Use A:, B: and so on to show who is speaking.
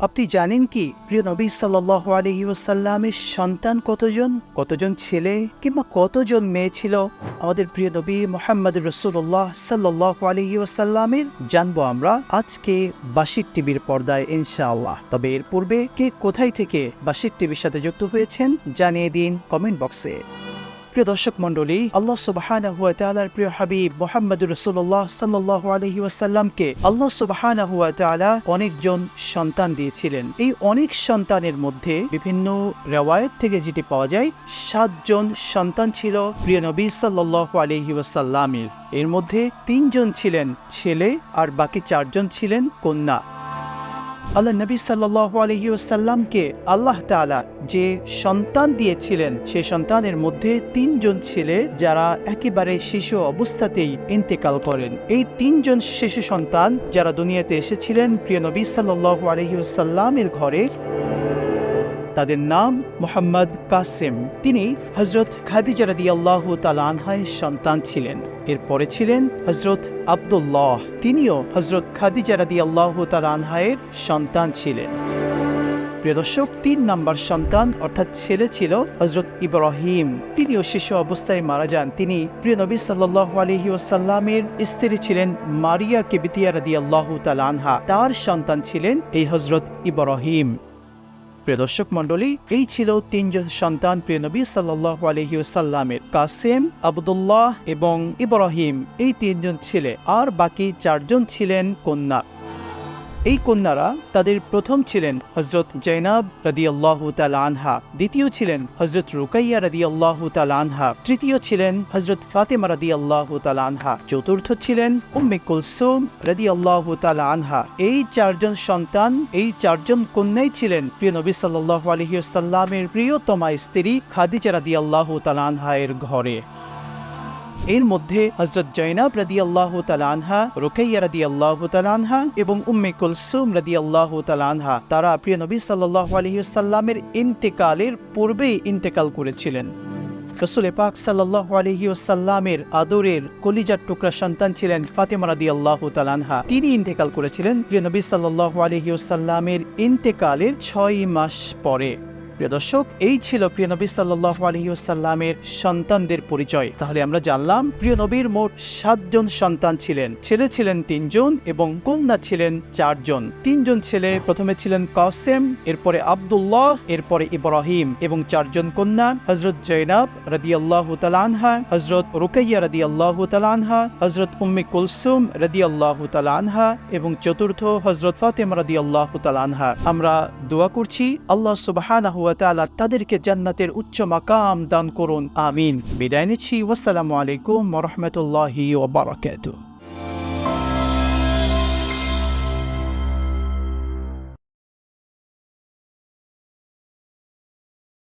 A: আপনি জানেন কি? প্রিয় নবী সাল্লাহ আলহি ওসাল্লামের সন্তান কতজন? কতজন ছেলে কিংবা কতজন মেয়ে ছিল? আমাদের প্রিয় নবী মোহাম্মদ রসুল্লাহ সাল্লাহ আলহি ওসাল্লামের জানব আমরা আজকে বাসির টিভির পর্দায়, ইনশাআল্লাহ। তবে এর পূর্বে কে কোথায় থেকে বাসির টিভির সাথে যুক্ত হয়েছেন জানিয়ে দিন কমেন্ট বক্সে। প্রিয় দর্শক মণ্ডলী, আল্লাহ সুবাহানাহু ওয়া তাআলার প্রিয় হাবিব মুহাম্মদুর রসুল্লাহ সাল্লাল্লাহু আলাইহি ওয়াসাল্লামকে আল্লাহ সুবাহানাহু ওয়া তাআলা অনেকজন সন্তান দিয়েছিলেন। এই অনেক সন্তানের মধ্যে বিভিন্ন রেওয়ায়েত থেকে যেটি পাওয়া যায়, সাতজন সন্তান ছিল প্রিয় নবী সাল্লাল্লাহু আলাইহি ওয়াসাল্লামের। এর মধ্যে তিনজন ছিলেন ছেলে আর বাকি চারজন ছিলেন কন্যা। আল্লাহ নবী সাল্লাহ আলহি ওসাল্লামকে আল্লাহ তালা যে সন্তান দিয়েছিলেন, সে সন্তানের মধ্যে তিনজন ছেলে যারা একেবারে শিশু অবস্থাতেই ইন্তেকাল করেন। এই তিনজন শিশু সন্তান যারা দুনিয়াতে এসেছিলেন, প্রিয় নবী সাল্লাহ আলহি ওসাল্লামের ঘরে, তাদের নাম মোহাম্মদ কাসেম। তিনি হজরত খাদিজা রাদি আল্লাহ তালানহায়ের সন্তান ছিলেন। এরপরে ছিলেন হজরত আবদুল্লাহ। তিনিও হজরত খাদিজা রাদি আল্লাহ তালানহায়ের সন্তান ছিলেন। প্রিয়দর্শক তিন নম্বর সন্তান অর্থাৎ ছেলে ছিল হজরত ইব্রাহিম। তিনিও শিশু অবস্থায় মারা যান। তিনি প্রিয় নবী সাল্লাহ আলহি ওসাল্লামের স্ত্রী ছিলেন মারিয়া কেবিতিয়া রাদি আল্লাহ তালানহা তার সন্তান ছিলেন এই হজরত ইব্রাহিম। প্রিয় দর্শক মণ্ডলী, এই ছিল তিনজন সন্তান প্রিয় নবী সাল্লাহ আলহিউসাল্লামের কাসেম, আবদুল্লাহ এবং ইব্রাহিম। এই তিনজন ছেলে, আর বাকি চারজন ছিলেন কন্যা। এই কন্যারা তাদের প্রথম ছিলেন হজরত জৈনাব রাদি আল্লাহ আনহা, দ্বিতীয় ছিলেন হজরত রুকাইয়া রাদি আল্লাহ আনহা, তৃতীয় ছিলেন হজরত ফাতেমা রাদি আল্লাহ আনহা, চতুর্থ ছিলেন উম্মে কুলসুম রাদি আল্লাহ আনহা। এই চারজন সন্তান, এই চারজন কন্যাই ছিলেন প্রিয় নবী সাল্লাহ আলহিউসাল্লামের প্রিয়তমা স্ত্রী খাদিজা রাদি আল্লাহ আনহা এর ঘরে। এর মধ্যে হজরত জৈনাব রাদি আল্লাহ তালানহা রোকাইয়া রাদি আল্লাহ তালানহা এবং উম্মে কুলসুম রাদি আল্লাহ তালানহা তারা প্রিয় নবী সাল্লাহ আলহিউসাল্লামের ইন্তেকালের পূর্বেই ইন্তেকাল করেছিলেন। রসুল পাক সাল্লাহ আলহিউসাল্লামের আদরের কলিজার টুকরা সন্তান ছিলেন ফাতেমা রাদি আল্লাহ তালানহা তিনি ইন্তেকাল করেছিলেন প্রিয় নবী সাল্লাহ আলহিউসাল্লামের ইন্তেকালের ছয় মাস পরে। প্রিয় দর্শক, এই ছিল প্রিয় নবী সাল্লাহ আলহিউসাল্লামের সন্তানদের পরিচয়। তাহলে আমরা জানলাম, প্রিয় নবীর মোট সাতজন সন্তান ছিলেন। ছেলে ছিলেন তিনজন এবং কন্যা ছিলেন চারজন। তিনজন ছেলে, প্রথমে ছিলেন কাসেম, এরপরে আবদুল্লাহ, এরপরে ইব্রাহিম এবং চারজন কন্যা হজরত জৈনাব রাদি আল্লাহ তালানহা হজরত রুকাইয়া রাদি আল্লাহ তালানহা হজরত উম্মে কুলসুম রাদি আল্লাহ তালানহা এবং চতুর্থ হজরত ফাতেমা রাদি আল্লাহ তালানহা আমরা দোয়া করছি, আল্লাহ ওয়া তাআলা তাদেরকে জান্নাতের উচ্চ মাকাম দান করুন। আমিন। বিদায় নিচ্ছি। ওয়াসসালামু আলাইকুম রাহমাতুল্লাহি ওয়া বারাকাতুহু।